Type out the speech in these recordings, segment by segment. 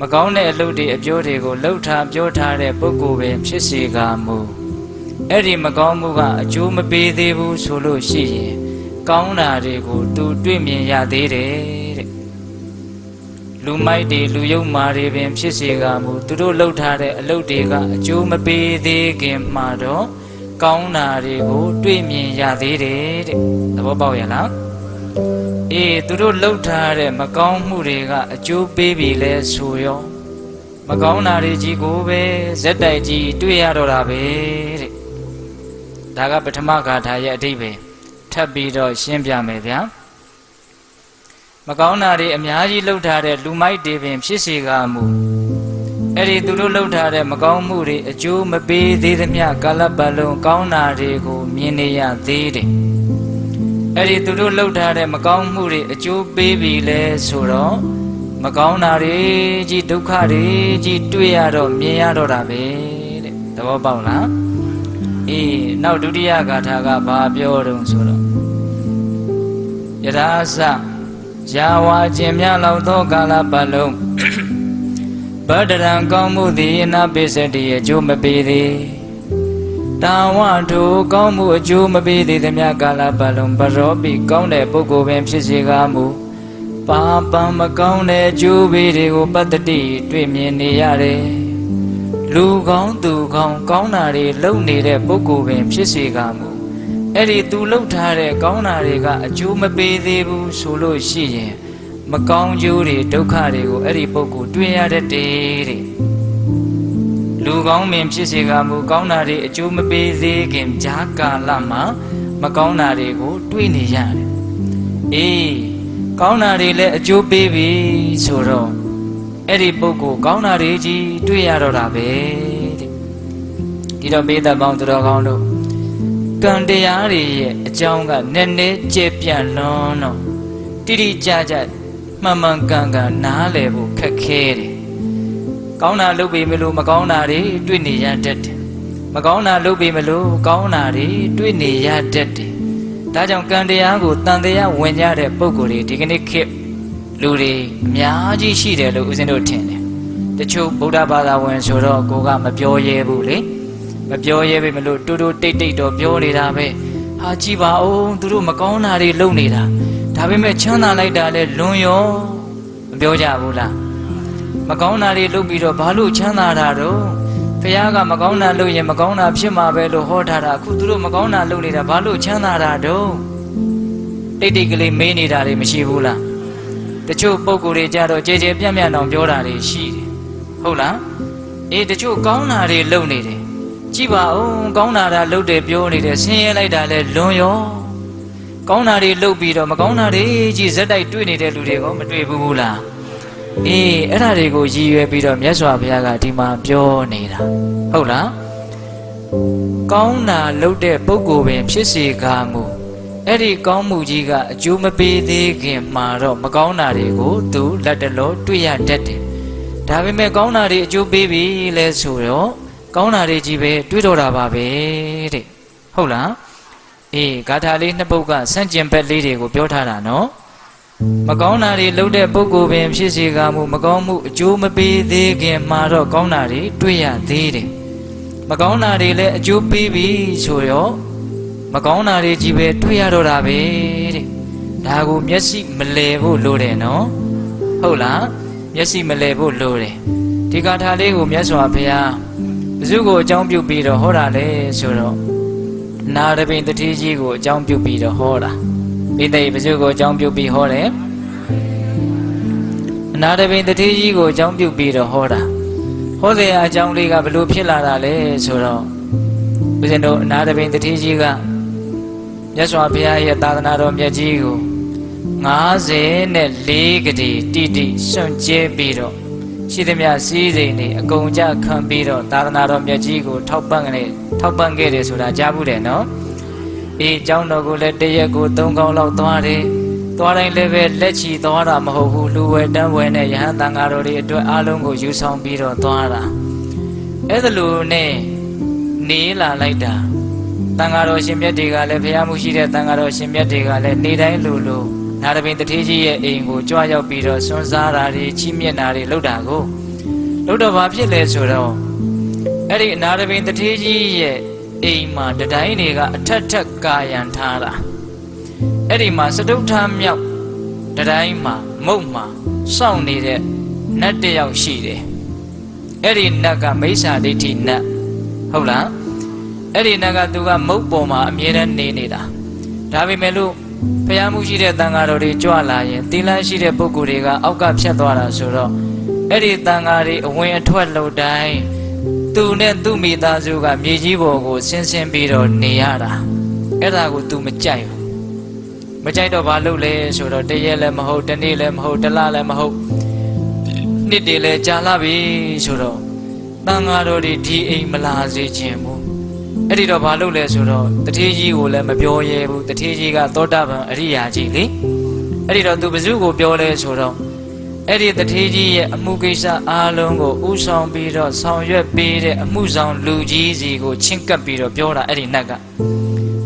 မကောင်းတဲ့အလုပ်တွေအပြောတွေကိုလှုပ်ထားပြောထားတဲ့ပုဂ္ဂိုလ်ပဲဖြစ်စေကမူအဲ့ဒီမကောင်းမှုကအကျိုးမပေးသေးဘူးဆိုလို့ရှိရင်ကောင်းတာတွေကိုသူတွေ့မြင်ရသေးတယ်တဲ့လူမိုက်တွေလူယုံမာတွေပင်ဖြစ်စေကမူသူတို့လှုပ်ထားတဲ့အလုပ်တွေကအကျိုးမပေးသေးခင်မှာတော့ကောင်းတာတွေကိုတွေ့မြင်ရသေးတယ်တဲ့သဘောပေါက်ရလား အေးသူတို့လှုပ်ထားတဲ့မကောင်းမှုတွေကအကျိုးပေးပြီလဲဆိုရောမကောင်းတာတွေကြီးကိုပဲဇက်တိုက်ကြီးတွေ့ရတော့တာပဲတဲ့ဒါကပထမဂါထာရဲ့အဓိပ္ပာယ်ထပ်ပြီးတော့ရှင်းပြမယ်ဗျာမကောင်းတာတွေအများကြီးလှုပ်ထားတဲ့လူမိုက်တွေပင် ဖြစ်စေကမူအဲ့ဒီသူတို့လှုပ်ထားတဲ့မကောင်းမှုတွေအကျိုးမပေးသေးသမျှကာလပတ်လုံးကောင်းတာတွေကိုမြင်နေရသေးတယ် အဲ့ဒီသူတို့လှုပ်ထားတဲ့မကောင်းမှုတွေအကျိုးပေးပြီလဲဆိုတော့မကောင်းတာတွေကြီးဒုက္ခတွေကြီးတွေ့ရတော့မြင်ရတော့တာပဲတဲ့သဘောပေါက်လားအေးနောက်ဒုတိယဂါထာကဘာပြောတုံဆိုတော့ယထာသယာဝါကျင်မြလောက်သောကာလပတ်လုံးဗဒရံကောင်းမှုသည်အနာပိစတိအကျိုးမပေးသေး တာဝထိုကောင်းမှုအကျိုးမပေးသေးသမျှကာလပတ်လုံးဘရောပိကောင်းတဲ့ပုဂ္ဂိုလ်ပင်ဖြစ်စေကားမူပါပံမကောင်းတဲ့အကျိုးပေးတွေကိုပတ္တိတွေ့မြင်နေရတယ်လူကောင်းသူကောင်းကောင်းတာတွေလုပ်နေတဲ့ပုဂ္ဂိုလ်ပင်ဖြစ်စေကားမူအဲ့ဒီသူလှုပ်ထားတဲ့ကောင်းတာတွေကအကျိုးမပေးသေးဘူးဆိုလို့ရှိရင်မကောင်းကျိုးတွေဒုက္ခတွေကိုအဲ့ဒီပုဂ္ဂိုလ်တွေ့ရတတ်တယ်တဲ့ လူကောင်းမင်ဖြစ်စေကမူကောင်းတာတွေအကျိုးမပေးသေးခင်ဂျာကာလမှာမကောင်းတာတွေကိုတွေ့နေရတယ်အေးကောင်းတာတွေလည်းအကျိုးပေးပြီဆိုတော့အဲ့ဒီပုဂ္ဂိုလ်ကောင်းတာတွေကြီးတွေ့ရတော့တာပဲတဲ့ဒီတော့ပေးသက်ပေါင်းသူတော်ကောင်းတို့ကံတရားတွေရဲ့အကြောင်းကနည်းနည်းကျေပြန့်လွန်းတော့တိတိကျကျမှန်မှန်ကန်ကန်နားလည်ဖို့ခက်ခဲတယ်။ ကောင်းတာလုပ်ပေမလို့မကောင်းတာတွေတွေ့နေရတတ်တယ်။မကောင်းတာလုပ်ပေမလို့ကောင်းတာတွေတွေ့နေရတတ်တယ်။ဒါကြောင့်ကံတရားကိုတန်တရားဝင်ကြတဲ့ပုံကိုယ်တွေဒီကနေ့ခေတ်လူတွေအများကြီးရှိတယ်လို့ဦးဇင်းတို့ထင်တယ်။တချို့ဗုဒ္ဓဘာသာဝင်ဆိုတော့ကိုကမပြောရဲဘူးလေ။မပြောရဲပေမလို့တူတူတိတ်တိတ်တော့ပြောနေတာပဲ။ဟာကြည်ပါအောင်သူတို့မကောင်းတာတွေလုပ်နေတာ။ဒါပေမဲ့ချမ်းသာလိုက်တာလဲလွန်ရောမပြောကြဘူးလား မကောင်းတာတွေလုပ်ပြီးတော့ဘာလို့ချမ်းသာတာတော့ဖះကမကောင်းတာလုပ်ရင်မကောင်းတာဖြစ်မှာပဲလို့ဟောထားတာအခုသူတို့မကောင်းတာလုပ်နေတာဘာလို့ချမ်းသာတာတော့တိတ်တိတ်ကလေးမေးနေတာတွေမရှိဘူးလားတချို့ပုံကိုယ်တွေကြတော့ကြဲကြဲပြန့်ပြန့်တောင်ပြောတာတွေရှိတယ်ဟုတ်လားအေးတချို့ကောင်းတာတွေလုပ်နေတယ်ကြည့်ပါဦးကောင်းတာတာလုပ်တယ်ပြောနေတယ်ဆင်းရဲလိုက်တာလဲလွန်ရောကောင်းတာတွေလုပ်ပြီးတော့မကောင်းတာတွေကြီးဇက်တိုက်တွေ့နေတဲ့လူတွေကမတွေ့ဘူးလား အေးအဲ့ဒါတွေကိုရည်ရွယ်ပြီးတော့မြတ်စွာဘုရားကဒီမှာပြောနေတာဟုတ်လားကောင်းတာလုပ်တဲ့ပုဂ္ဂိုလ်ပင် ဖြစ်စေကားမူအဲ့ဒီကောင်းမှုကြီးကအကျိုးမပေးသေးခင်မှာတော့မကောင်းတာတွေကိုသူလက်တလောတွေ့ရတတ်တယ်ဒါပေမဲ့ကောင်းတာတွေအကျိုးပေးပြီလဲဆိုတော့ကောင်းတာတွေကြီးပဲတွေးတော့တာပါပဲတဲ့ဟုတ်လားအေးဂါထာလေးနှစ်ပုဒ်ကစန့်ကျင်ဘက်လေးတွေကိုပြောထားတာနော် မကောင်းတာတွေလုပ်တဲ့ပုဂ္ဂိုလ်ပင်ဖြစ်စေကမူမကောင်းမှုအကျိုးမပေးသေးခင်မှာတော့ကောင်းတာတွေတွေ့ရသေးတယ်မကောင်းတာတွေလည်းအကျိုးပေးပြီဆိုရောမကောင်းတာတွေကြီးပဲတွေ့ရတော့တာပဲတဲ့ဒါကိုမျက်စိမလဲဖို့လိုတယ်နော်ဟုတ်လားမျက်စိမလဲဖို့လိုတယ်ဒီဂါထာလေးကိုမြတ်စွာဘုရားဘုဇုကိုအကြောင်းပြုပြီးတော့ဟောတာလေဆိုတော့နာရပိန်တတိကြီးကိုအကြောင်းပြုပြီးတော့ဟောတာ ပိသိက်ပစုကိုအကြောင်းပြုပြီးဟောတယ်အနာရပိန်တတိကြီးကိုအကြောင်းပြုပြီးတော့ဟောတာဟောတဲ့အကြောင်းလေးကဘလို့ဖြစ်လာတာလဲဆိုတော့ဦးဇင်းတို့အနာရပိန်တတိကြီးကမြတ်စွာဘုရားရဲ့သာသနာတော်မြတ်ကြီးကို54ကတိတိတိစွန့်ကြဲပြီးတော့ရှိသမျှစည်းစိမ်တွေအကုန်ကြခံပြီးတော့သာသနာတော်မြတ်ကြီးကိုထောက်ပံ့ခဲ့ထောက်ပံ့ခဲ့တယ်ဆိုတာကြားဘူးတယ်နော် အေးကျောင်းတော်ကိုလည်းတရက်ကို၃កောင်းလောက်သွားတယ်သွားတိုင်းလည်းပဲလက်ချီသွားတာမဟုတ်ဘူးလူဝဲတန်းဝဲနဲ့ယဟန်တန်ဃာတော်တွေအတွက်အားလုံးကိုယူဆောင်ပြီးတော့သွားတာအဲ့ဒါလိုနဲ့နေလာလိုက်တာတန်ဃာတော်ရှင်မြတ်တွေကလည်းဘုရားမှုရှိတဲ့တန်ဃာတော်ရှင်မြတ်တွေကလည်းနေတိုင်းလိုလိုနာရပင်တထေးကြီးရဲ့အိမ်ကိုကြွားရောက်ပြီးတော့ဆွမ်းစားတာတွေချီးမြှင့်တာတွေလုပ်တာကိုလို့တော့ဘာဖြစ်လဲဆိုတော့အဲ့ဒီအနာရပင်တထေးကြီးရဲ့ အိမ်မှာတတိုင်းတွေကအထက်ထက်ကာယံထားတာအဲ့ဒီမှာစတုထမြောက်တတိုင်းမှာမုတ်မှာစောင့်နေတဲ့နတ်တစ်ယောက်ရှိတယ်အဲ့ဒီနတ်ကမိစ္ဆာဒိဋ္ဌိနတ်ဟုတ်လားအဲ့ဒီနတ်ကသူကမုတ်ပေါ်မှာအမြဲတမ်းနေနေတာဒါပေမဲ့လို့ဖျားမှုရှိတဲ့တန်ဃာတော်တွေကြွလာရင်သီလရှိတဲ့ပုဂ္ဂိုလ်တွေကအောက်ကဖြတ်သွားတာဆိုတော့အဲ့ဒီတန်ဃာတွေအဝင်အထွက်လှုပ်တိုင်း သူနဲ့သူ့မိသားစုကမြေကြီးပေါ်ကိုဆင်းဆင်းပြီးတော့နေရတာအဲ့ဒါကို तू မကြိုက်ဘူးမကြိုက်တော့ဘာလုပ်လဲဆိုတော့တရက်လည်းမဟုတ်တနေ့လည်းမဟုတ်တစ်လလည်းမဟုတ်နှစ်တည်းလည်းကြာလာပြီဆိုတော့တန်ဃာတော်တွေဒီအိမ်မလာစေခြင်းဘူးအဲ့ဒီတော့ဘာလုပ်လဲဆိုတော့တထေးကြီးကိုလည်းမပြောရဲဘူးတထေးကြီးကသောတာပန်အရိယာကြီးလေအဲ့ဒီတော့ तू ဘယ်သူကိုပြောလဲဆိုတော့ အဲ့ဒီတထေးကြီးရဲ့အမှုကိစ္စအားလုံးကိုဥဆောင်ပြီးတော့ဆောင်ရွက်ပေးတဲ့အမှုဆောင်လူကြီးစီကိုချင့်ကပ်ပြီးတော့ပြောတာအဲ့ဒီနတ်က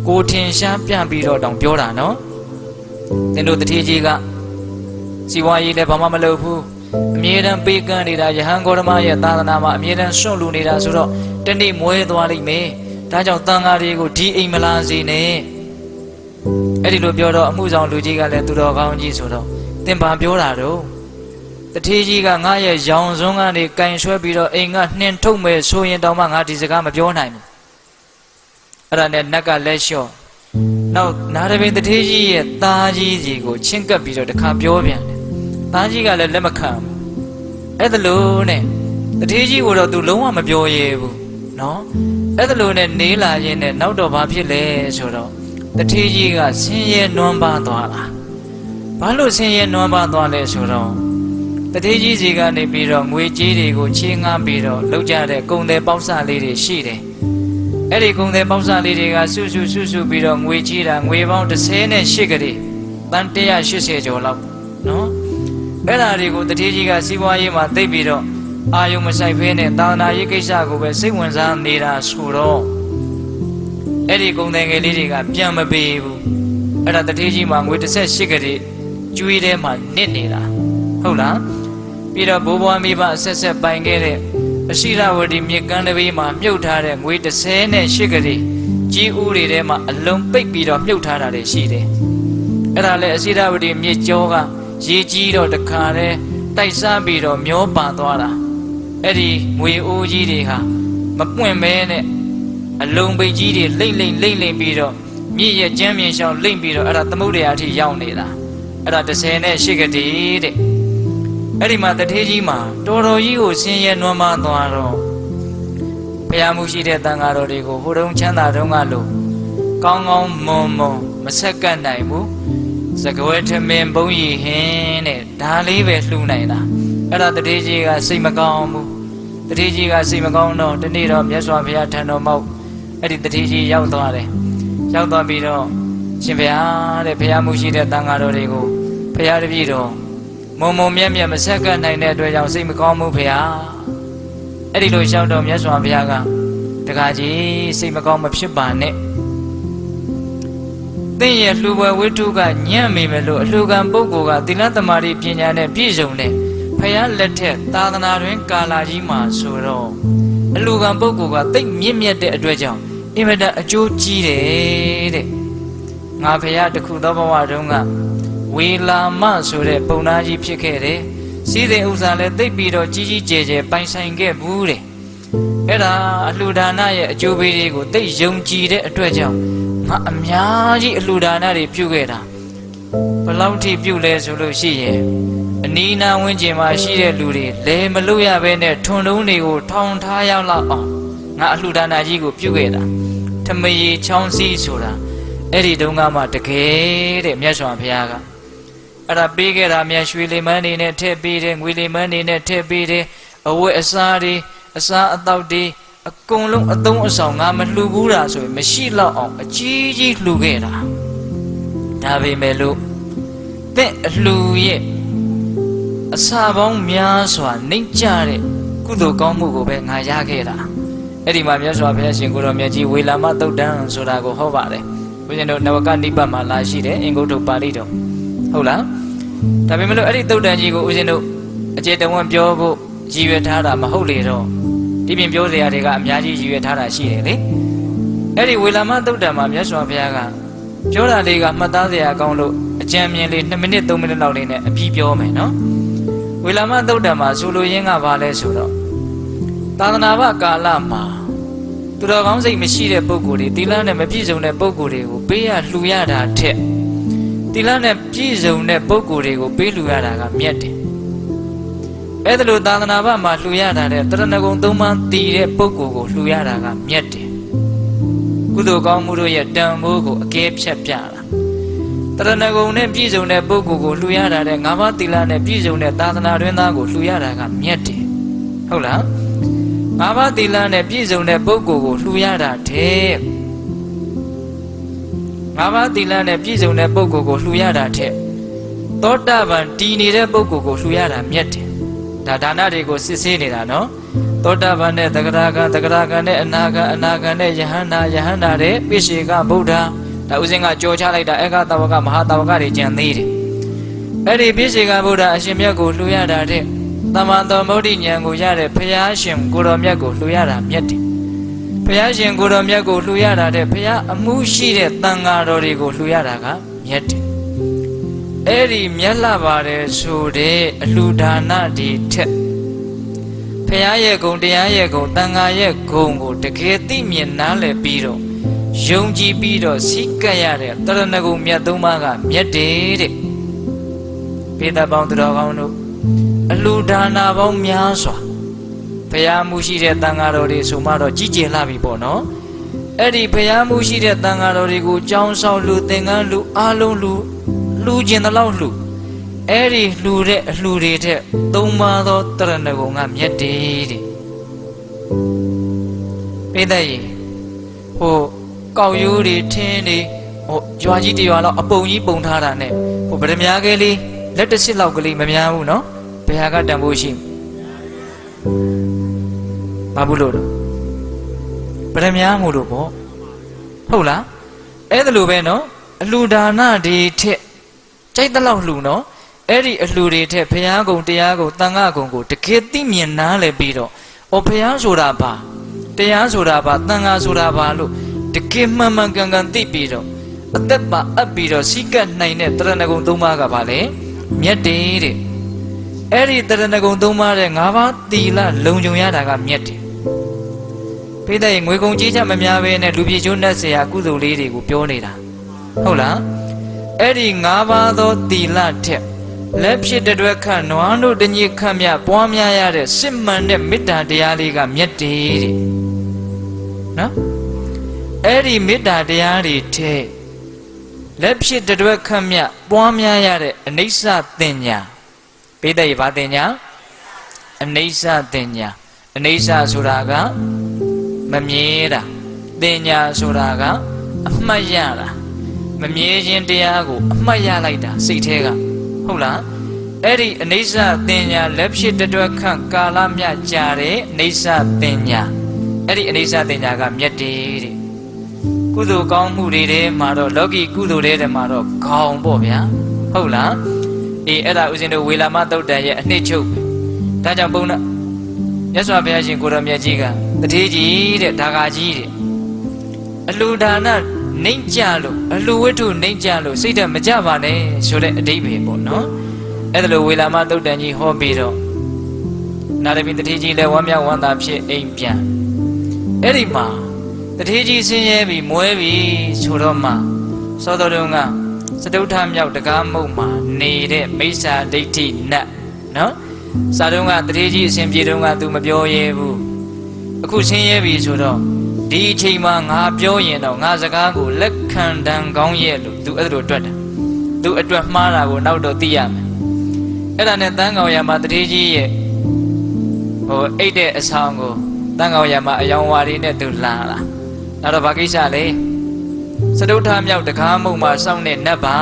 ကိုထင်ရှားပြန့်ပြီးတော့တောင်ပြောတာနော်သင်တို့တထေးကြီးကစီဝါရေးလည်းဘာမှမလုပ်ဘူးအမြဲတမ်းပေးကမ်းနေတာယဟန်ဂေါရမရဲ့သာသနာမှာအမြဲတမ်းစွန့်လူနေတာဆိုတော့တနေ့မွဲသွားလိမ့်မယ်ဒါကြောင့်တန်ဃာတွေကိုဒီအိမ်မလာစေနဲ့အဲ့ဒီလိုပြောတော့အမှုဆောင်လူကြီးကလည်းသူတော်ကောင်းကြီးဆိုတော့သင်ဘာပြောတာတော့ တထေးကြီးကငါရဲ့ရောင်စွန်းကနေကင်ဆွဲပြီးတော့အိမ်ကနှင်ထုတ်မယ်ဆိုရင်တောင်မှငါဒီစကားမပြောနိုင်ဘူးအဲ့ဒါနဲ့နတ်ကလက်လျှော့နောက်နာရပင်တထေးကြီးရဲ့သားကြီးစီကိုချင့်ကပ်ပြီးတော့တခါပြောပြန်တယ်သားကြီးကလည်းလက်မခံဘူးအဲ့ဒါလို့နဲ့တထေးကြီးကိုတော့ तू လုံးဝမပြောရဲဘူးနော်အဲ့ဒါလို့နဲ့နေလာရင်နဲ့နောက်တော့ဘာဖြစ်လဲဆိုတော့တထေးကြီးကဆင်းရဲနွမ်းပါသွားတာဘာလို့ဆင်းရဲနွမ်းပါသွားလဲဆိုတော့ တထေးကြီးစီကနေပြီးတော့ငွေကြေးတွေကိုချေးငှားပြီးတော့လောက်ကြတဲ့ကုံတယ်ပေါက်စလေးတွေရှိတယ်အဲ့ဒီကုံတယ်ပေါက်စလေးတွေကစုစုစုစုပြီးတော့ငွေကြီးတာငွေပေါင်း38ကလေးတန်180ကျော်လောက်နော်အဲ့ဓာတွေကိုတထေးကြီးကစီးပွားရေးမှာသိပ်ပြီးတော့အာယုံမဆိုင်ဖဲနဲ့သာသနာရေးကိစ္စကိုပဲစိတ်ဝင်စားနေတာဆိုတော့အဲ့ဒီကုံတယ်ငယ်လေးတွေကပြန်မပေးဘူးအဲ့ဒါတထေးကြီးမှာငွေ18ကလေးကျွေးထဲမှာနစ်နေတာဟုတ်လား ပြီးတော့ဘိုးဘွားမိဘအဆက်ဆက်ပိုင်ခဲ့တဲ့အရှိရဝတီမြေကမ်းတစ်ပေးမှာမြုပ်ထားတဲ့ငွေ38ကလေးကြီးဥတွေထဲမှာအလုံးပိတ်ပြီးတော့မြုပ်ထားတာတွေရှိတယ်အဲ့ဒါလည်းအရှိရဝတီမြေကျောကရေကြီးတော့တခါတည်းတိုက်စားပြီးတော့မျောပါသွားတာအဲ့ဒီငွေအိုးကြီးတွေဟာမပွင့်မဲနဲ့အလုံးပိတ်ကြီးတွေလိမ့်လိမ့်လိမ့်လိမ့်ပြီးတော့မြင့်ရဲ့ကျမ်းမြေရှောင်းလိမ့်ပြီးတော့အဲ့ဒါသမုဒ္ဒရာအထိရောက်နေတာအဲ့ဒါ30နဲ့8ကတိတဲ့ အဲ့ဒီမှာတထေးကြီးမှာတော်တော်ကြီးကိုဆင်းရဲနွမ်းမသွားတော့ဘုရားမှုရှိတဲ့တန်ဃာတော်တွေကိုဟိုတုန်းချမ်းသာတုန်းကလို့ကောင်းကောင်းမွန်မွန်မဆက်ကပ်နိုင်ဘူးစကဝဲထမင်းဘုံရီဟင်းတဲ့ဒါလေးပဲလှူနိုင်တာအဲ့ဒါတထေးကြီးကစိတ်မကောင်းဘူးတထေးကြီးကစိတ်မကောင်းတော့ဒီနေ့တော့မြတ်စွာဘုရားထံတော်မောက်အဲ့ဒီတထေးကြီးရောက်သွားတယ်ရောက်သွားပြီးတော့ရှင်ဘုရားတဲ့ဘုရားမှုရှိတဲ့တန်ဃာတော်တွေကိုဘုရားတပည့်တော် မုံမုံမြက်မြက်မဆက်ကပ်နိုင်တဲ့အတွက်ကြောင့်စိတ်မကောင်းဘူးဘုရားအဲ့ဒီလိုရှောက်တော့မြတ်စွာဘုရားကတခါကြီးစိတ်မကောင်းမဖြစ်ပါနဲ့သင်ရဲ့လှူပွဲဝိထုကညံ့မိမယ်လို့အလှူခံပုဂ္ဂိုလ်ကသီလသမารိပညာနဲ့ပြည့်စုံတဲ့ဖယားလက်ထက်သာသနာတွင် ကာလာကြီးမှာဆိုတော့အလှူခံပုဂ္ဂိုလ်ကတိတ်မြင့်မြတ်တဲ့အတွက်ကြောင့်အင်မတန်အကျိုးကြီးတယ်တဲ့ငါဖယားတခုသောဘဝတုန်းက ဝေလာမဆိုတဲ့ပုံနာကြီးဖြစ်ခဲ့တယ်စီးတဲ့ဥစ္စာလည်းတိတ်ပြီးတော့ကြီးကြီးကျယ်ကျယ်ပိုင်ဆိုင်ခဲ့ဘူးတဲ့အဲ့ဒါအလှူဒါနရဲ့အကျိုးပေးတွေကိုတိတ်ယုံကြည်တဲ့အတွက်ကြောင့်ငါအများကြီးအလှူဒါနတွေပြုခဲ့တာဘယ်လောက်ထိပြုလဲဆိုလို့ရှိရင်အနီးနားဝန်းကျင်မှာရှိတဲ့လူတွေလဲမလို့ရဘဲနဲ့ထွန်တုံးတွေကိုထောင်ထားရောက်လောက်အောင်ငါအလှူဒါနကြီးကိုပြုခဲ့တာထမရေချောင်းစည်းဆိုတာအဲ့ဒီတုန်းကမှတကယ်တဲ့မြတ်စွာဘုရားက အဲ့ဒါပေးခဲ့တာမြန်ရွှေလီမန်းနေနဲ့ထည့်ပေးတယ်ငွေလီမန်းနေနဲ့ထည့်ပေးတယ်အဝတ်အစားတွေအစားအသောက်တွေအကုန်လုံးအသုံးအဆောင်ငါမလှူဘူးတာဆိုရင်မရှိတော့အောင်အကြီးကြီးလှူခဲ့တာဒါပေမဲ့လို့သင့်အလှူရဲ့အစာပေါင်းများစွာနှိမ့်ကြတဲ့ကုသိုလ်ကောင်းမှုကိုပဲငါရခဲ့တာအဲ့ဒီမှာမြတ်စွာဘုရားရှင်ကိုတော်မြတ်ကြီးဝေလာမသုတ်တံဆိုတာကိုဟောပါတယ်ဘုရားတို့နဝကနိဗ္ဗာန်မှာလာရှိတယ်အင်္ဂုတ္တပါဠိတော် ဟုတ်လားဒါပေမဲ့လို့အဲ့ဒီသုတ်တံကြီးကိုဦးဇင်းတို့အကျေတဝံပြောဖို့ရည်ရွယ်ထားတာမဟုတ်လေတော့ဒီပြင်ပြောစရာတွေကအများကြီးရည်ရွယ်ထားတာရှိတယ်လေအဲ့ဒီဝေလာမသုတ်တံမှာမြတ်စွာဘုရားကပြောတာလေးကမှတ်သားစရာအကောင်းလို့အကြံဉာဏ်လေး2မိနစ်3မိနစ်လောက်လေးနဲ့အပြီးပြောမယ်နော်ဝေလာမသုတ်တံမှာဆိုလိုရင်းကဘာလဲဆိုတော့သာသနာ့ဘကာလမှာသူတော်ကောင်းစိတ်မရှိတဲ့ပုဂ္ဂိုလ်တွေသီလနဲ့မပြည့်စုံတဲ့ပုဂ္ဂိုလ်တွေကိုပေးရလှူရတာထက် သီလနဲ့ပြည့်စုံတဲ့ပုဂ္ဂိုလ်တွေကိုပေးလှူရတာကမြတ်တယ်အဲ့ဒါလို့သာသနာ့ဘမှာလှူရတာတဲ့တရဏဂုံသုံးပါးတည်တဲ့ပုဂ္ဂိုလ်ကိုလှူရတာကမြတ်တယ်ကုသိုလ်ကောင်းမှုတို့ရဲ့တန်ဖိုးကိုအကဲဖြတ်ပြတာတရဏဂုံနဲ့ပြည့်စုံတဲ့ပုဂ္ဂိုလ်ကိုလှူရတာတဲ့ငါးပါးသီလနဲ့ပြည့်စုံတဲ့သာသနာတွင်သားကိုလှူရတာကမြတ်တယ်ဟုတ်လားငါးပါးသီလနဲ့ပြည့်စုံတဲ့ပုဂ္ဂိုလ်ကိုလှူရတာတဲ့ ငါးပါးသီလနဲ့ပြည့်စုံတဲ့ပုဂ္ဂိုလ်ကိုလှူရတာတဲ့သောတာပန်တည်နေတဲ့ပုဂ္ဂိုလ်ကိုလှူရတာမြတ်တယ်ဒါဒါနတွေကိုစစ်ဆေးနေတာနော်သောတာပန်နဲ့တဂရကတဂရကနဲ့အနာကအနာကနဲ့ယဟန္တာယဟန္တာတဲ့ပိရှိကဗုဒ္ဓဒါဥစဉ်ကကြောချလိုက်တာအေကတဝကမဟာတဝကတွေကြံသေးတယ်အဲ့ဒီပိရှိကဗုဒ္ဓအရှင်မြတ်ကိုလှူရတာတဲ့တမန်တော်မௌဒိဉာဏ်ကိုရတဲ့ဘုရားရှင်ကိုတော်မြတ်ကိုလှူရတာမြတ်တယ် ဘုရားရှင်ကိုတော်မြတ်ကိုလှူရတာတဲ့ဘုရားအမှုရှိတဲ့တန်ဃာတော်တွေကိုလှူရတာကမြတ်တယ်အဲ့ဒီမြတ်လာပါတယ်ဆိုတဲ့အလှူဒါနဒီထက်ဖះရဲ့ဂုံတရားရဲ့ဂုံတန်ဃာရဲ့ဂုံကိုတကယ်သိမြင်နားလည်ပြီးတော့ယုံကြည်ပြီးတော့စိတ်ကပ်ရတဲ့တရဏဂုံမြတ်သုံးပါးကမြတ်တယ်တဲ့ပေတပေါင်းသူတော်ကောင်းတို့အလှူဒါနပေါင်းများစွာ ဖះမှုရှိတဲ့တန်ဃာတော်တွေဆိုမှတော့ကြီးကျယ်လာပြီပေါ့နော်အဲ့ဒီဖះမှုရှိတဲ့တန်ဃာတော်တွေကိုကြောင်းဆောင်လူသင်္ကန်းလူအားလုံးလူလူကျင်တဲ့လောက်လူအဲ့ဒီလှူတဲ့အလှူတွေထက်သုံးပါးသောတရဏဂုံကမြတ်တယ်တဲ့ပိသက်ရေဟိုကောက်ရိုးတွေထင်းတွေဟိုကြွားကြီးတရွာလောက်အပုံကြီးပုံထားတာနဲ့ဟိုဗဒမြားကလေးလက်တစ်စစ်လောက်ကလေးမများဘူးနော်ဘယ်ဟာကတန်ဖို့ရှိ ဘာဘူးလို့တော့ဗဒမြားမို့လို့ပေါ့ဟုတ်လားအဲ့ဒါလိုပဲနော်အလှူဒါနတွေထက်ကြိုက်တဲ့လောက်လှူနော်အဲ့ဒီအလှူတွေထက်ဘုရားကုံတရားကုံတန်ခါကုံကိုတကယ်သိမြင်နားလည်ပြီးတော့ဩဘုရားဆိုတာဘာတရားဆိုတာဘာတန်ခါဆိုတာဘာလို့တကယ်မှန်မှန်ကန်ကန်သိပြီးတော့အသက်ပါအပ်ပြီးတော့စိကတ်နိုင်တဲ့တရဏဂုံသုံးပါးကဘာလဲမြတ်တယ်တဲ့အဲ့ဒီတရဏဂုံသုံးပါးတဲ့၅ပါးသီလလုံခြုံရတာကမြတ်တယ် ဖိတဲ့ငွေကုန်ကြီးချက်မများပဲနဲ့လူပြေချိုးနှက်เสียကုသိုလ်လေးတွေကိုပြောနေတာဟုတ်လားအဲ့ဒီ၅ပါးသောသီလထက်လက်ဖြစ်တဲ့အတွက်ခန့်နွားတို့တညစ်ခန့်မြပွားများရတဲ့စစ်မှန်တဲ့မေတ္တာတရားလေးကမြတ်တယ်တဲ့နော်အဲ့ဒီမေတ္တာတရားတွေထဲလက်ဖြစ်တဲ့အတွက်ခန့်မြပွားများရတဲ့အနိစ္စတင်ညာပိဋကရေဘာတင်ညာအနိစ္စတင်ညာအနိစ္စဆိုတာက မမြဲတာတင်ညာဆိုတာကအမှတ်ရတာမမြဲခြင်းတရားကိုအမှတ်ရလိုက်တာစိတ်ထဲကဟုတ်လားအဲ့ဒီအနိစ္စတင်ညာလက်ဖြစ်တတွက်ခန့်ကာလမြကြာတဲ့အိဋ္ဌတင်ညာအဲ့ဒီအနိစ္စတင်ညာကမြတ်တယ်တဲ့ကုသိုလ်ကောင်းမှုတွေထဲမှာတော့လောကီကုသိုလ်တွေထဲမှာတော့ခေါင်ပေါ့ဗျာဟုတ်လားအေးအဲ့ဒါဥစဉ်တို့ဝေလာမသုတ်တန်ရဲ့အနှစ်ချုပ်ပဲဒါကြောင့်ဘုန်းတော် မြတ်စွာဘုရားရှင်ကိုရောမြတ်ကြီးကတထေးကြီးတဲ့ဒါဂါကြီးတဲ့အလှူဒါနနှိမ့်ကြလို့အလှဝတ္ထုနှိမ့်ကြလို့စိတ်ဓာတ်မကြပါနဲ့ဆိုတဲ့အတိပ္ပယ်ပေါ့နော်အဲ့ဒါလိုဝေလာမသုတ်တန်ကြီးဟောပြီးတော့နာရမီတတိကြီးလည်းဝမ်းမြောက်ဝမ်းသာဖြစ်အိမ်ပြန်အဲ့ဒီမှာတတိကြီးဆင်းရဲပြီးမွဲပြီးဆိုတော့မှသောတော်တုံးကစတုထမြောက်တကားမုတ်မှာနေတဲ့မိစ္ဆာဒိဋ္ဌိနတ်နော် စာတုံးကတထေးကြီးအစဉ်ပြေတုံးက तू မပြောရဲဘူးအခုဆင်းရဲပြီဆိုတော့ဒီအချိန်မှာငါပြောရင်တော့ငါစကားကိုလက်ခံတန်ကောင်းရဲ့လို့ तू အဲ့လိုတွက်တာသူအတွက်မှားတာကိုနောက်တော့သိရမယ်အဲ့ဒါနဲ့တန်းကောင်ရမှာတတိကြီးရဲ့ဟိုအိတ်တဲ့အဆောင်ကိုတန်းကောင်ရမှာအယောင်ဝါရီနဲ့သူလာလာနောက်တော့ဗာကိစ္စလေစတုထမြောက်တကားမုံမှာစောင့်နေနတ်ပါ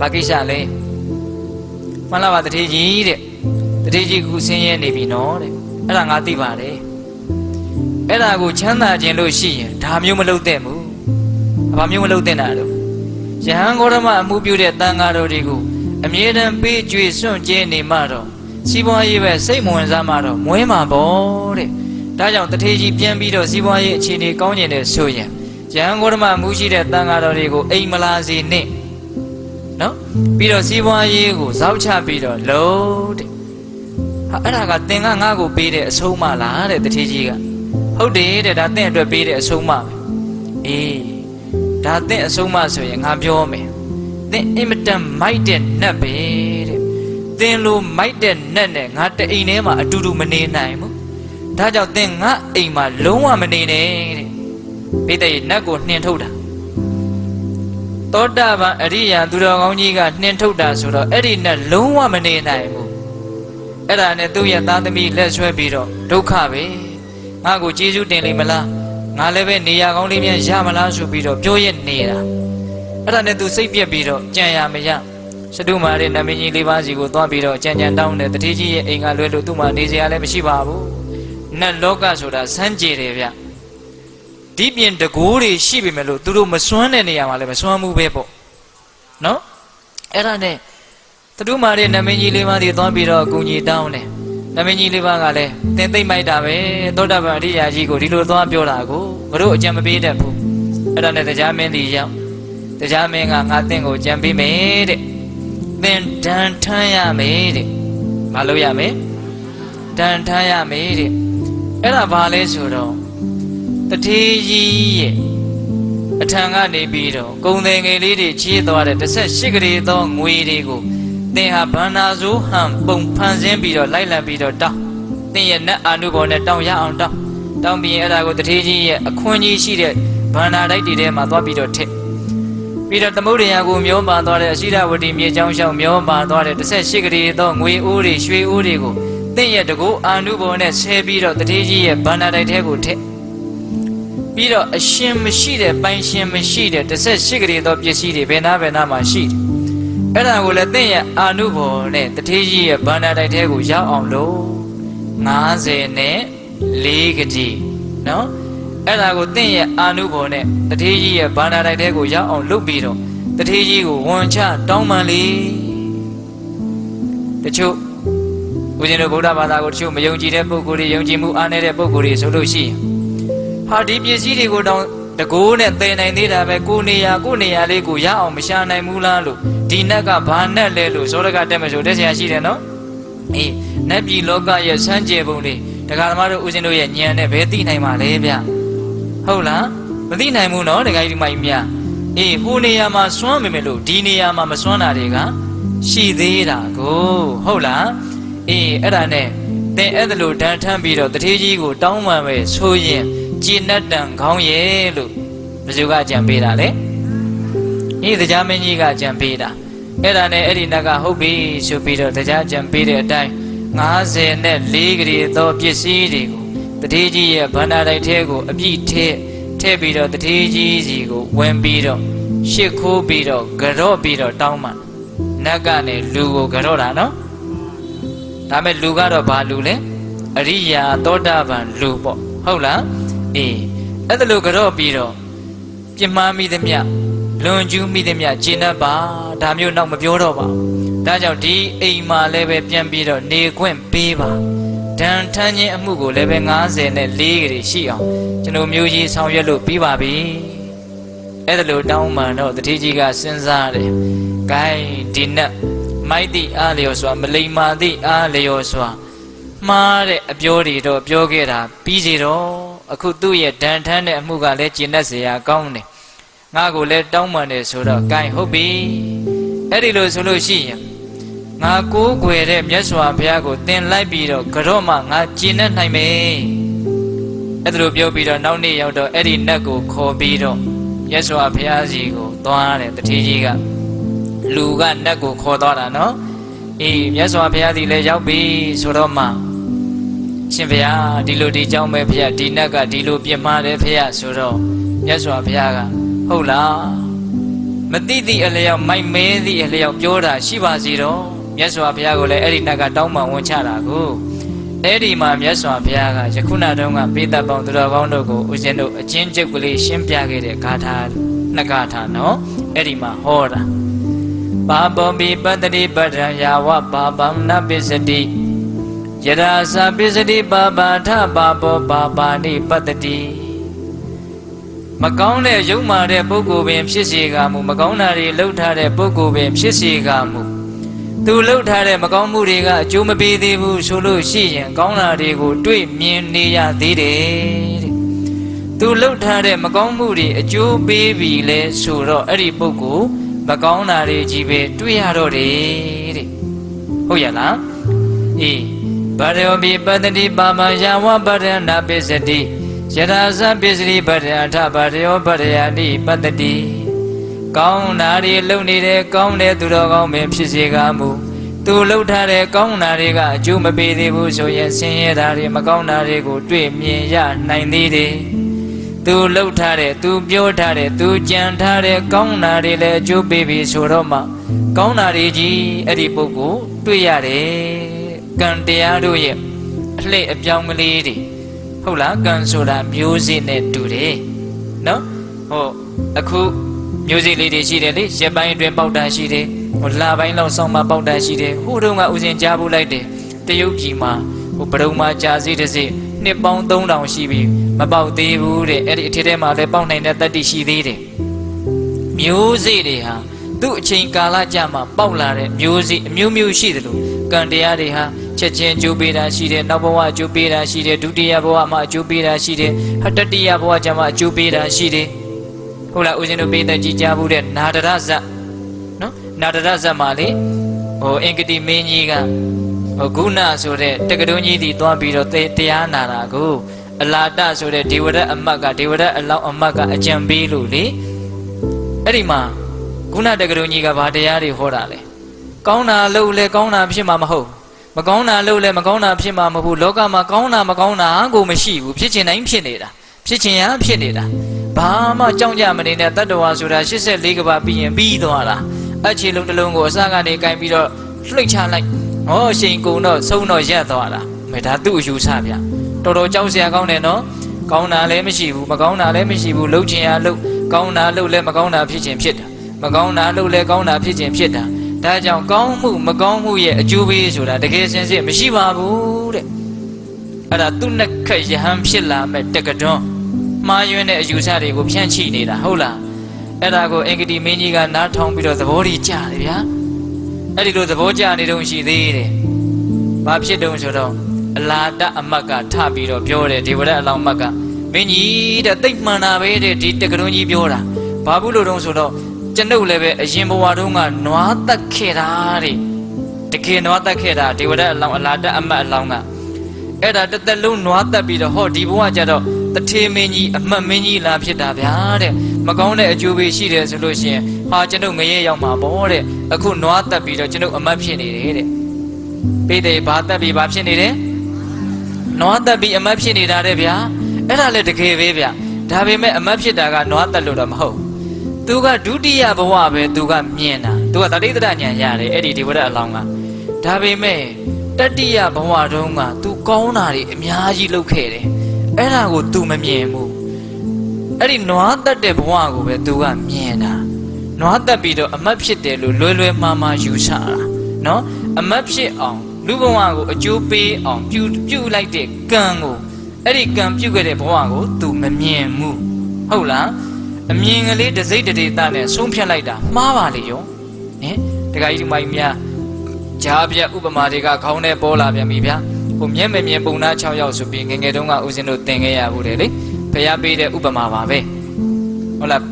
ဗာကိစ္စလေ မှန်လားပါတတိကြီးတဲ့တတိကြီးကဆင်းရဲနေပြီနော်တဲ့အဲ့ဒါငါသိပါတယ်အဲ့ဒါကိုချမ်းသာခြင်းလို့ရှိရင်ဒါမျိုးမလုပ်သင့်ဘူးဘာမျိုးမလုပ်သင့်တာလို့ယဟန်ဂေါရမအမှုပြုတဲ့တန်ဃာတော်တွေကိုအမြဲတမ်းပေးကြွေစွန့်ကျဲနေမှတော့စီးပွားရေးပဲစိတ်မဝင်စားမှတော့မွေးမှာပေါ့တဲ့ဒါကြောင့်တထေးကြီးပြန်ပြီးတော့စီးပွားရေးအခြေအနေကောင်းကျင်တဲ့ဆိုရင်ရဟန်းဂေါရမမူရှိတဲ့တန်ဃာတော်တွေကိုအိမ်မလာစေနဲ့ နော်ပြီးတော့စီးပွားရေးကိုဇောက်ချပြီးတော့လုံးတဲ့ဟာအဲ့ဒါကသင်ကငါ့ကိုပေးတဲ့အဆုံးမလားတဲ့တထေးကြီးကဟုတ်တယ်တဲ့ဒါသင်အတွက်ပေးတဲ့အဆုံးမပဲအေးဒါသင်အဆုံးမဆိုရင်ငါပြောမယ်သင်အင်မတန်မိုက်တဲ့နတ်ပဲတဲ့သင်လိုမိုက်တဲ့နတ်နဲ့ငါတအိမ်ထဲမှာအတူတူမနေနိုင်ဘူးဒါကြောင့်သင်ငါအိမ်မှာလုံးဝမနေနဲ့တဲ့ပိဿရေနတ်ကိုနှင်ထုတ်တာ သောတာပန်အရိယာသူတော်ကောင်းကြီးကနှင်ထုတ်တာဆိုတော့အဲ့ဒီနဲ့လုံးဝမနေနိုင်ဘူးအဲ့ဒါနဲ့သူ့ရဲ့သားသမီးလက်ဆွဲပြီးတော့ဒုက္ခပဲငါ့ကိုကျေးဇူးတင်လိမ့်မလားငါလည်းပဲနေရာကောင်းလေးများရမလားဆိုပြီးတော့ပြောရနေတာအဲ့ဒါနဲ့သူစိတ်ပြက်ပြီးတော့ကြံရမရစတုမာရဲ့နမင်းကြီးလေးပါးစီကိုသွားပြီးတော့ကြံကြံတောင်းတယ်တတိကြီးရဲ့အိမ်ကလွဲလို့သူ့မှာနေစရာလည်းမရှိပါဘူးနတ်လောကဆိုတာစမ်းကြည်တယ်ဗျ ဒီပြင်တကိုးတွေရှိပေမဲ့လို့သူတို့မစွမ်းတဲ့နေရာမှာလည်းမစွမ်းမှုပဲပေါ့နော်အဲ့ဒါနဲ့တတုမာရဲ့နမင်းကြီးလေးပါးစီသွားပြီးတော့အကူကြီးတောင်းတယ်နမင်းကြီးလေးပါးကလည်းသင်သိမ့်မိုက်တာပဲသောတာပန်အရိယာကြီးကိုဒီလိုသွားပြောတာကိုငါတို့အကြံမပေးတတ်ဘူးအဲ့ဒါနဲ့တရားမင်းကြီးရောက်တရားမင်းကငါသင်ကိုကြံပေးမယ်တဲ့သင်ဒဏ်ထမ်းရမယ်တဲ့မလုပ်ရမယ်ဒဏ်ထမ်းရမယ်တဲ့အဲ့ဒါဘာလဲဆိုတော့ တထေးကြီးရဲ့အထံကနေပြီးတော့ကုံတယ်ငယ်လေးတွေချေးသွားတဲ့18ကလေးသောငွေတွေကိုသင်ဟာဗန္နာဇိုးဟန်ပုံဖန်ဆင်းပြီးတော့လိုက်လံပြီးတော့တောင်းသင်ရဲ့နတ်အာနုဘော်နဲ့တောင်းရအောင်တောင်းတောင်းပြီးရင်အဲ့ဒါကိုတထေးကြီးရဲ့အခွင့်ကြီးရှိတဲ့ဗန္နာတိုက်တွေထဲမှာသွားပြီးတော့ထည့်ပြီးတော့သမုဒ္ဒရာကိုမျောပါသွားတဲ့အရှိရဝတီမြေချောင်းလျှောက်မျောပါသွားတဲ့18ကလေးသောငွေအိုးတွေရွှေအိုးတွေကိုသင်ရဲ့တကူအာနုဘော်နဲ့ဆဲပြီးတော့တထေးကြီးရဲ့ဗန္နာတိုက်ထဲကိုထည့် ပြီးတော့အရှင်မရှိတဲ့ပိုင်ရှင်မရှိတဲ့18ကလေးသောပစ္စည်းတွေဘယ်နာဘယ်နာမှာရှိတယ်အဲ့ဒါကိုလည်းသင်ရဲ့အာနုဘော်နဲ့တထေးကြီးရဲ့ဗန္နာတိုက်ထဲကိုရောက်အောင်လို့90နဲ့4ကတိနော်အဲ့ဒါကိုသင်ရဲ့အာနုဘော်နဲ့တထေးကြီးရဲ့ဗန္နာတိုက်ထဲကိုရောက်အောင်လုပ်ပြီးတော့တထေးကြီးကိုဝန်ချတောင်းပန်လေတချို့ဦးဇင်းတို့ဗုဒ္ဓဘာသာကိုတချို့မယုံကြည်တဲ့ပုဂ္ဂိုလ်တွေယုံကြည်မှုအားနည်းတဲ့ပုဂ္ဂိုလ်တွေဆိုလို့ရှိရင် ဟာဒီပစ္စည်းတွေကိုတောင်းတကိုးနဲ့သယ်နိုင်သေးတာပဲကိုနေရာကိုနေရာလေးကိုရအောင်မရှာနိုင်ဘူးလားလို့ဒီနက်ကဘာနက်လဲလို့ဇောရကတက်မဆိုတက်ဆရာရှိတယ်နော်အေးနတ်ပြည်လောကရဲ့စမ်းကြယ်ပုံတွေဒကာသမားတို့ဦးဇင်းတို့ရဲ့ဉာဏ်နဲ့ဘယ်သိနိုင်မှာလဲဗျဟုတ်လားမသိနိုင်ဘူးနော်ဒကာကြီးဒီမကြီးများအေးဟိုနေရာမှာစွမ်းမိမယ်လို့ဒီနေရာမှာမစွမ်းတာတွေကရှိသေးတာကိုဟုတ်လားအေးအဲ့ဒါနဲ့သင်အဲ့ဒါလို့ဒဏ်ထမ်းပြီးတော့တထေးကြီးကိုတောင်းပန်ပဲဆိုရင် ကြည်နတ်တန်ခေါင်းရဲ့လို့ဘယ်သူကကြံပေးတာလဲအေးတရားမင်းကြီးကကြံပေးတာအဲ့ဒါနဲ့အဲ့ဒီနတ်ကဟုတ်ပြီဆိုပြီးတော့တရားကြံပေးတဲ့အတိုင်း90နဲ့4ကလေးသောပစ္စည်းတွေကိုတထေးကြီးရဲ့ဗန္ဒာတိုက်ထဲကိုအပြည့်ထဲထည့်ပြီးတော့တထေးကြီးစီကိုဝင်ပြီးတော့ရှစ်ခိုးပြီးတော့ကြော့ပြီးတော့တောင်းမှနတ်ကနေလူကိုကြော့တာနော်ဒါမဲ့လူကတော့ဘာလူလဲအရိယာသောတာပန်လူပေါ့ဟုတ်လား အေးအဲ့ဒါလိုကြော့ပြီးတော့ပြင်းမှန်းမိသမျှလွန်ကျူးမိသမျှကျင့်တတ်ပါဒါမျိုးတော့မပြောတော့ပါဘူးဒါကြောင့်ဒီအိမ်မှာလည်းပဲပြန်ပြီးတော့နေခွင့်ပေးပါဒဏ်ထမ်းခြင်းအမှုကိုလည်းပဲ90နဲ့4ကလေးရှိအောင်ကျွန်တော်မျိုးကြီးဆောင်ရွက်လို့ပြီးပါပြီအဲ့ဒါလိုတောင်းမှန်တော့တတိကြီးကစဉ်းစားတယ်ဂိုင်းဒီနက်မိုက်သည့်အားလျော်စွာမလိမ္မာသည့်အားလျော်စွာမှားတဲ့အပြောတွေတော့ပြောခဲ့တာပြီးစီတော့ အခုသူ့ရဲ့ဒဏ်ထမ်းတဲ့အမှုကလည်းကျင့်တတ်เสียကောင်းတယ်ငါကိုလည်းတောင်းပန်တယ်ဆိုတော့ gain ဟုတ်ပြီအဲ့ဒီလိုဆိုလို့ရှိရင်ငါကိုးကွယ်တဲ့မြတ်စွာဘုရားကိုသင်လိုက်ပြီးတော့ကြော့မှငါကျင့်တတ်နိုင်မယ်အဲ့ဒါလိုပြောပြီးတော့နောက်နေ့ရောက်တော့အဲ့ဒီနတ်ကိုခေါ်ပြီးတော့မြတ်စွာဘုရားစီကိုသွားတယ်တတိကြီးကလူကနတ်ကိုခေါ်သွားတာနော်အေးမြတ်စွာဘုရားဒီလည်းရောက်ပြီဆိုတော့မှ ရှင်ဘုရားဒီလိုဒီကြောင်းပဲဘုရားဒီနတ်ကဒီလိုပြစ်မှားတယ်ဘုရားဆိုတော့မြတ်စွာဘုရားကဟုတ်လားမတိတိအလျောက်မိုက်မဲသည့်အလျောက်ပြောတာရှိပါစီတော့မြတ်စွာဘုရားကိုလည်းအဲ့ဒီနတ်ကတောင်းပန်ဝန်ချတာကိုအဲ့ဒီမှာမြတ်စွာဘုရားကယခုနတုန်းကပိဋကပေါင်းသူတော်ကောင်းတို့ကိုဦးဇင်းတို့အချင်းကျုပ်ကလေးရှင်းပြခဲ့တဲ့ဂါထာနှစ်ဂါထာနော်အဲ့ဒီမှာဟောတာပါပောပိပတ္တိပတ္ထံယာဝပါပံနပစ္စတိ ယရာဇာပစ္စတိပါပါထပါပောပါပါနိပတ္တိမကောင်းတဲ့ယုံမာတဲ့ပုဂ္ဂိုလ်ပင်ဖြစ်စေကမူမကောင်းတာတွေလှုပ်ထားတဲ့ပုဂ္ဂိုလ်ပင်ဖြစ်စေကမူသူလှုပ်ထားတဲ့မကောင်းမှုတွေကအကျိုးမပေးသေးဘူးဆိုလို့ရှိရင်ကောင်းတာတွေကိုတွေ့မြင်နေရသေးတယ်တဲ့သူလှုပ်ထားတဲ့မကောင်းမှုတွေအကျိုးပေးပြီလဲဆိုတော့အဲ့ဒီပုဂ္ဂိုလ်မကောင်းတာတွေကြီးပဲတွေ့ရတော့တယ်တဲ့ဟုတ်ရလားအေး ဗရယောပိပတ္တိပါမယဝဗရဏပစ္စတိယရာဇပစ္စရိဗရထဗရယောဗရယတိပတ္တိကောင်းတာတွေလုံနေတဲ့ကောင်းတဲ့သူတော်ကောင်းပင်ဖြစ်စေကားမူသူလှုပ်ထားတဲ့ကောင်းတာတွေကအကျိုးမပေးသေးဘူးဆိုရင်ဆင်းရဲတာတွေမကောင်းတာတွေကိုတွေ့မြင်ရနိုင်သေးတယ်သူလှုပ်ထားတဲ့သူပြောထားတဲ့သူကြံထားတဲ့ကောင်းတာတွေလည်းအကျိုးပေးပြီဆိုတော့မှကောင်းတာတွေကြီးအဲ့ဒီပုဂ္ဂိုလ်တွေ့ရတယ် ကံတရားတို့ရဲ့အလှည့်အပြောင်းကလေးတွေဟုတ်လားကံဆိုတာမျိုးစေ့နဲ့တူတယ်နော်ဟိုအခုမျိုးစေ့လေးတွေရှိတယ်လေရက်ပိုင်းအတွင်းပေါက်တာရှိတယ်ဟိုလပိုင်းလောက်ဆောင်းမှပေါက်တာရှိတယ်ဟိုတုန်းကဥစဉ်ကြားဖို့လိုက်တယ်တရုတ်ပြည်မှာဟိုပရုံမှာကြာစီတစ်စိနှစ်ပေါင်း3000ရှိပြီမပေါက်သေးဘူးတဲ့အဲ့ဒီအထက်ထဲမှာလည်းပေါက်နိုင်တဲ့တတ္တိရှိသေးတယ်မျိုးစေ့တွေဟာသူ့အချိန်ကာလကြာမှပေါက်လာတဲ့မျိုးစေ့အမျိုးမျိုးရှိတယ်လို့ကံတရားတွေဟာ ချက်ချင်းအကျိုးပေးတာရှိတယ်နောက်ဘဝအကျိုးပေးတာရှိတယ်ဒုတိယဘဝမှာအကျိုးပေးတာရှိတယ်ဟာတတိယဘဝကျမှအကျိုးပေးတာရှိတယ်ဟုတ်လားဦးဇင်းတို့ပေးတဲ့ကြည်ကြဘူးတဲ့နာဒရဇတ်နော်နာဒရဇတ်မှာလေဟိုအင်္ဂတိမင်းကြီးကဟိုဂုဏဆိုတဲ့တက္ကသိုလ်ကြီးတီသွားပြီးတော့တရားနာတာကိုအလာတဆိုတဲ့ဒေဝရတ်အမတ်ကဒေဝရတ်အလောင်းအမတ်ကအကြံပေးလို့လေအဲ့ဒီမှာဂုဏတက္ကသိုလ်ကြီးကဘာတရားတွေဟောတာလဲကောင်းတာလို့လဲကောင်းတာဖြစ်မှာမဟုတ် မကောင်းတာလို့လဲမကောင်းတာဖြစ်မှာမဟုတ်လောကမှာကောင်းတာမကောင်းတာကိုမရှိဘူးဖြစ်ချင်တိုင်းဖြစ်နေတာဖြစ်ချင်ရဖြစ်နေတာဘာမှကြောက်ကြမနေတဲ့တတ္တဝါဆိုတာ84ကဘာပြီးရင်ပြီးသွားတာအချေလုံးတစ်လုံးကိုအစကနေကင်ပြီးတော့လှိတ်ချလိုက်ဟောရှိန်ကုံတော့ဆုံးတော့ရက်သွားတာမေဒါသူ့အယူဆဗျတော်တော်ကြောက်စရာကောင်းတယ်နော်ကောင်းတာလည်းမရှိဘူးမကောင်းတာလည်းမရှိဘူးလှုပ်ချင်ရလှုပ်ကောင်းတာလှုပ်လည်းမကောင်းတာဖြစ်ချင်ဖြစ်တာမကောင်းတာလှုပ်လည်းကောင်းတာဖြစ်ချင်ဖြစ်တာ ဒါကြောင့်ကောင်းမှုမကောင်းမှုရဲ့အကျိုးပေးဆိုတာတကယ်စင်စစ်မရှိပါဘူးတဲ့အဲ့ဒါသူ့နဲ့ခက်ယဟန်ဖြစ်လာမဲ့တက္ကတွန်းမှားယွင်းတဲ့အယူဆတွေကိုဖြန့်ချိနေတာဟုတ်လားအဲ့ဒါကိုအင်္ဂတိမင်းကြီးကနားထောင်ပြီးတော့သဘောကြီးကြားတယ်ဗျာအဲ့ဒီလိုသဘောကျနေတော့ရှိသေးတယ်ဘာဖြစ်တုံးဆိုတော့အလာတအမတ်ကထပြီးတော့ပြောတယ်ဒေဝရအလောင်းမတ်ကမင်းကြီးတဲ့တိတ်မှန်တာပဲတဲ့ဒီတက္ကတွန်းကြီးပြောတာဘာဘူးလို့တုံးဆိုတော့ ကျွန်ုပ်လည်းပဲအရင်ဘဝတုန်းကနွားတက်ခဲ့တာတဲ့တကယ်နွားတက်ခဲ့တာဒေဝရအလောင်းအလာတအမတ်အလောင်းကအဲ့ဒါတစ်သက်လုံးနွားတက်ပြီးတော့ဟောဒီဘဝကျတော့တထေမင်းကြီးအမှတ်မင်းကြီးလာဖြစ်တာဗျာတဲ့မကောင်းတဲ့အကျိုးပေးရှိတယ်ဆိုလို့ရှိရင်ဟာကျွန်ုပ်ငရဲရောက်မှာပေါ့တဲ့အခုနွားတက်ပြီးတော့ကျွန်ုပ်အမတ်ဖြစ်နေတယ်တဲ့ပေးတယ်ဘာတက်ပြီးဘာဖြစ်နေတယ်နွားတက်ပြီးအမတ်ဖြစ်နေတာတဲ့ဗျာအဲ့ဒါလည်းတကယ်ပဲဗျာဒါပေမဲ့အမတ်ဖြစ်တာကနွားတက်လို့တော့မဟုတ် သူကဒုတိယဘဝပဲသူကမြင်တာသူကတတိတရဉာဏ်ရတယ်အဲ့ဒီဒီဝရအလောင်းကဒါပေမဲ့တတိယဘဝတုန်းကသူကောင်းတာတွေအများကြီးလုပ်ခဲ့တယ်အဲ့ဒါကို तू မမြင်ဘူးအဲ့ဒီနွားတက်တဲ့ဘဝကိုပဲ तू ကမြင်တာနွားတက်ပြီးတော့အမတ်ဖြစ်တယ်လို့လွယ်လွယ်မှားမှားယူဆတာနော်အမတ်ဖြစ်အောင်လူဘဝကိုအကျိုးပေးအောင်ပြုပြုလိုက်တဲ့ကံကိုအဲ့ဒီကံပြုခဲ့တဲ့ဘဝကို तू မမြင်ဘူးဟုတ်လား အမြင်ကလေးတစိမ့်တဒေတာနဲ့ဆုံးဖြတ်လိုက်တာမှားပါလေရောနင်တခါကြီးဒီမိုင်းများဂျားပြဥပမာတွေကခေါင်းထဲပေါ်လာပြန်ပြီဗျာဟိုမျက်မမြင်ပုံနာ6ယောက်ဆိုပြီးငယ်ငယ်တုန်းကဦးဇင်းတို့သင်ခဲ့ရဘူးတယ်လေဖះပေးတဲ့ဥပမာပါပဲဟုတ်လား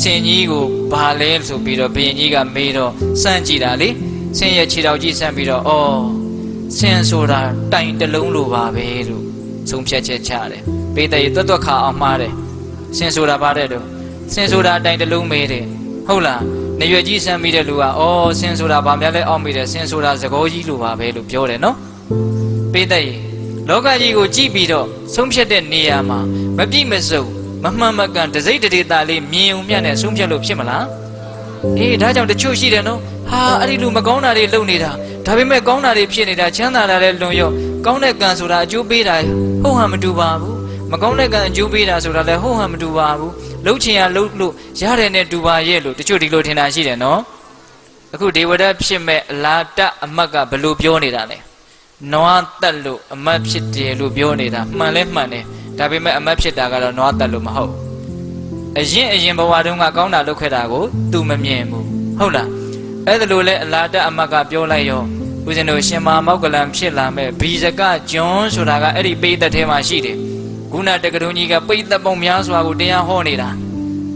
ဆင်ကြီးကိုဘာလဲဆိုပြီးတော့ဘုရင်ကြီးကမေးတော့စမ်းကြည့်တာလေဆင်ရဲ့ခြေတော်ကြီးစမ်းပြီးတော့အော်ဆင်ဆိုတာတိုင်တလုံးလိုပါပဲလို့သုံးဖြတ်ချက်ချတယ်ပေးတဲ့တွတ်တွတ်ခါအောင်မှားတယ် ဆင်ဆိုတာပါတဲ့တော့ဆင်ဆိုတာတိုင်တလုံးမေးတယ်ဟုတ်လားနေရွယ်ကြီးစမ်းပြီးတဲ့လူကအော်ဆင်ဆိုတာဗာများလဲအောက်မိတယ်ဆင်ဆိုတာသကောကြီးလိုပါပဲလို့ပြောတယ်နော်ပေးတဲ့လောကကြီးကိုကြည့်ပြီးတော့ဆုံးဖြတ်တဲ့နေရာမှာမပြည့်မစုံမမှန်မကန်တစိမ့်တဒေတာလေးမြင်ုံမြတ်နဲ့ဆုံးဖြတ်လို့ဖြစ်မလားအေးဒါကြောင့်တချို့ရှိတယ်နော်ဟာအဲ့ဒီလူမကောင်းတာတွေလုပ်နေတာဒါပေမဲ့ကောင်းတာတွေဖြစ်နေတာချမ်းသာတာလည်းလွန်ရော့ကောင်းတဲ့ကံဆိုတာအကျိုးပေးတာဟုတ်ဟန်မတူပါဘူး မကောင်းတဲ့ကံအကျိုးပေးတာဆိုတာလည်းဟုတ်ဟန်မတူပါဘူးလှုပ်ချင်ရလှုပ်လို့ရတယ်နဲ့တူပါရဲ့လို့တချို့ဒီလိုထင်တာရှိတယ်နော်အခုဒေဝဒတ်ဖြစ်မဲ့အလာတအမတ်ကဘယ်လိုပြောနေတာလဲနွားတက်လို့အမတ်ဖြစ်တယ်လို့ပြောနေတာမှန်လဲမှန်တယ်ဒါပေမဲ့အမတ်ဖြစ်တာကတော့နွားတက်လို့မဟုတ်အရင်အရင်ဘဝတုန်းကကောင်းတာလုပ်ခဲ့တာကို तू မမြင်ဘူးဟုတ်လားအဲ့ဒါလို့လဲအလားတက်အမတ်ကပြောလိုက်ရောဦးဇင်းတို့ရှင်မာမောက်ကလံဖြစ်လာမဲ့ဘီဇကကျွန်းဆိုတာကအဲ့ဒီပိဋကတ်ထဲမှာရှိတယ် ခုနတက္ကသိုလ်ကြီးကပိဋကတ်ပုံများစွာကိုတရားဟောနေတာ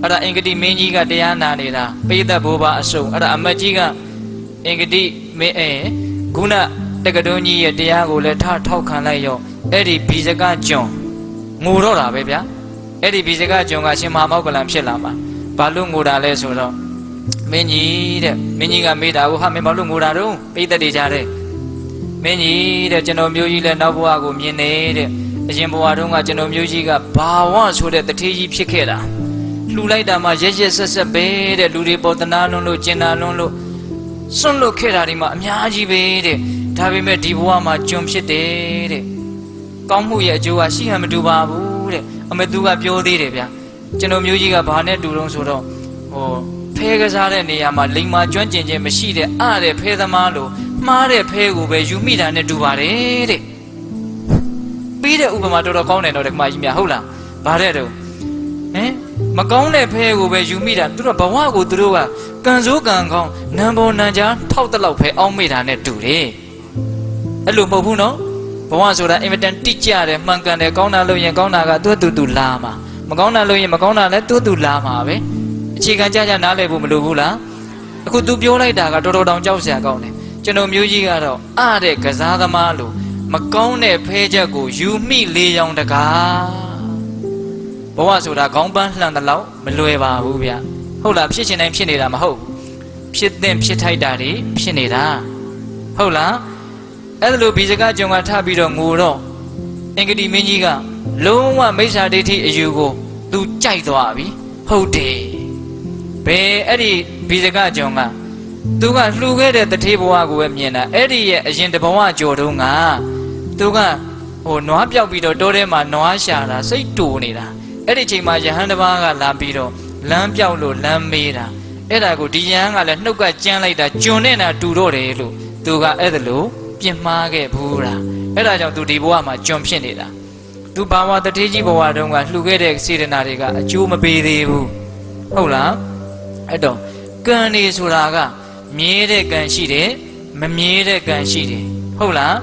အဲ့ဒါအင်္ဂတိမင်းကြီးကတရားနာနေတာပိဋကတ်ဘိုးဘအစုံအဲ့ဒါအမတ်ကြီးကအင်္ဂတိမင်းအဲခုနတက္ကသိုလ်ကြီးရဲ့တရားကိုလည်းထထောက်ခံလိုက်ရောအဲ့ဒီဘီဇကကျွန်းငိုတော့တာပဲဗျာအဲ့ဒီဘီဇကကျွန်းကရှင်မာမောက်ကလံဖြစ်လာမှာဘာလို့ငိုတာလဲဆိုတော့မင်းကြီးတဲ့မင်းကြီးကမေးတာကိုဟာမင်းဘာလို့ငိုတာတော့ပိသက်တွေကြတဲ့မင်းကြီးတဲ့ကျွန်တော်မျိုးကြီးလည်းနောက်ဘဝကိုမြင်နေတဲ့ အရင်ဘဝတုန်းကကျွန်တော်မျိုးကြီးကဘာဝဆိုတဲ့တထေးကြီးဖြစ်ခဲ့တာလှူလိုက်တာမှရက်ရက်ဆက်ဆက်ပဲတဲ့လူတွေပေါ်တနာလွန်းလို့ကျင်နာလွန်းလို့စွန့်လွတ်ခဲ့တာဒီမှာအများကြီးပဲတဲ့ဒါပေမဲ့ဒီဘဝမှာကျွန်ဖြစ်တယ်တဲ့ကောင်းမှုရဲ့အကျိုးကရှိဟန်မတူပါဘူးတဲ့အမေသူကပြောသေးတယ်ဗျာကျွန်တော်မျိုးကြီးကဘာနဲ့တူတော့ဆိုတော့ဟိုဖဲကစားတဲ့နေရာမှာလိမ်မာကျွမ်းကျင်ခြင်းမရှိတဲ့အတဲ့ဖဲသမားလို့မှားတဲ့ဖဲကိုပဲယူမိတာနဲ့တူပါတယ်တဲ့ ပြီးတဲ့ဥပမာတော်တော်ကောင်းတယ်တော့ဒီမှာကြီးများဟုတ်လားဗါတဲ့တော့ဟမ်မကောင်းတဲ့ဖဲကိုပဲယူမိတာသူတို့ဘဝကိုသူတို့ကကံစိုးကံကောင်းနံပေါ်နံကြားထောက်တလောက်ဖဲအောင်းမိတာနဲ့တူတယ်အဲ့လိုမဟုတ်ဘူးနော်ဘဝဆိုတာအင်မတန်တိကျတယ်မှန်ကန်တယ်ကောင်းတာလို့ရင်ကောင်းတာကသူ့တူတူလာမှာမကောင်းတာလို့ရင်မကောင်းတာလည်းသူ့တူလာမှာပဲအခြေခံကြကြနားလည်ဖို့မလိုဘူးလားအခု तू ပြောလိုက်တာကတော်တော်တောင်ကြောက်စရာကောင်းတယ်ကျွန်တော်မျိုးကြီးကတော့အတဲ့ကစားသမားလို့ မကောင်းတဲ့ဖဲချက်ကိုယူမိလေးရောင်တကားဘဝဆိုတာခေါင်းပန်းလှန်တဲ့လောက်မလွယ်ပါဘူးဗျဟုတ်လားဖြစ်ချင်တိုင်းဖြစ်နေတာမဟုတ်ဘူးဖြစ်တဲ့ဖြစ်ထိုက်တာတွေဖြစ်နေတာဟုတ်လားအဲ့ဒါလိုဘီစကားကြုံကထပြီးတော့ငိုတော့အင်္ဂတိမင်းကြီးကလုံးဝမိစ္ဆာဒိဋ္ဌိအယူကို तू ကြိုက်သွားပြီဟုတ်တယ်ဘယ်အဲ့ဒီဘီဇကကြောင့်ကသူကလှူခဲ့တဲ့တထေးဘဝကိုပဲမြင်တာအဲ့ဒီရဲ့အရင်တဘဝကြော်တုန်းက သူကဟိုနွားပြောက်ပြီးတော့တိုးထဲမှာနွားရှာတာစိတ်တူနေတာအဲ့ဒီချိန်မှာယဟန်တစ်ပါးကလာပြီးတော့လမ်းပြောက်လို့လမ်းမေးတာအဲ့ဒါကိုဒီယဟန်ကလည်းနှုတ်ကကြမ်းလိုက်တာကျွန်းနေတာတူတော့တယ်လို့သူကအဲ့ဒါလို့ပြင်မှားခဲ့ဘူးလားအဲ့ဒါကြောင့်သူဒီဘဝမှာကျွန်းဖြစ်နေတာသူဘာဝတထေးကြီးဘဝတုန်းကလှူခဲ့တဲ့စေတနာတွေကအကျိုးမပေးသေးဘူးဟုတ်လားအဲ့တော့ကံနေဆိုတာကမြဲတဲ့ကံရှိတယ်မမြဲတဲ့ကံရှိတယ်ဟုတ်လား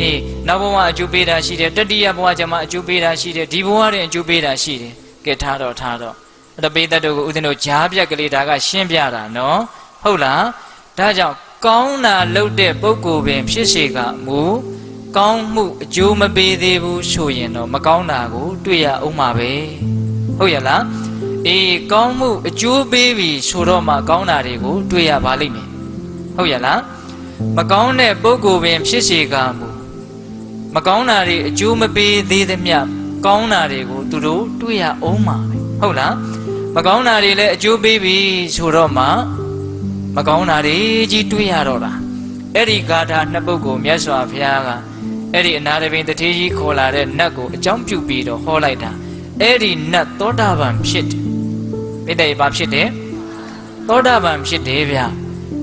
အေးနောက်ဘဝအကျိုးပေးတာရှိတယ်တတိယဘဝကျမှအကျိုးပေးတာရှိတယ်ဒီဘဝတည်းအကျိုးပေးတာရှိတယ်ကဲထားတော့ထားတော့အဲ့တော့ပိသက်တို့ကိုဦးဇင်းတို့ဂျားပြက်ကလေးဒါကရှင်းပြတာနော်ဟုတ်လားဒါကြောင့်ကောင်းတာလုပ်တဲ့ပုဂ္ဂိုလ်ပင် ဖြစ်စေကမူကောင်းမှုအကျိုးမပေးသေးဘူးဆိုရင်တော့မကောင်းတာကို တွေ့ရအောင်ပါပဲဟုတ်ရလားအေးကောင်းမှုအကျိုးပေးပြီဆိုတော့မှကောင်းတာတွေကို တွေ့ရပါလိမ့်မယ်ဟုတ်ရလားမကောင်းတဲ့ပုဂ္ဂိုလ်ပင် ဖြစ်စေကမူ မကောင်းတာတွေအကျိုးမပေးသေးသမျှကောင်းတာတွေကိုသူတို့တွေ့ရအောင်မှာပဲဟုတ်လားမကောင်းတာတွေလည်းအကျိုးပေးပြီဆိုတော့မှမကောင်းတာတွေကြီးတွေ့ရတော့တာအဲ့ဒီဂါထာနှစ်ပုဒ်ကိုမြတ်စွာဘုရားကအဲ့ဒီအနာတပင်တထေးကြီးခေါ်လာတဲ့နတ်ကိုအကြောင်းပြုပြီးတော့ဟောလိုက်တာအဲ့ဒီနတ်သောတာပန်ဖြစ်တယ်ပိဋကဘာဖြစ်တယ်သောတာပန်ဖြစ်တယ်ဗျ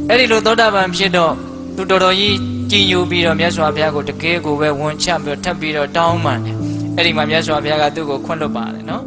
အဲ့ဒီလိုသောတာပန်ဖြစ်တော့သူတော်တော်ကြီး ကြည်ညိုပြီးတော့မြတ်စွာဘုရားကိုတကယ်ကိုပဲဝန်ချပြီးတော့ထပ်ပြီးတော့တောင်းပန်တယ်အဲ့ဒီမှာမြတ်စွာဘုရားကသူ့ကိုခွင့်လွတ်ပါတယ်နော်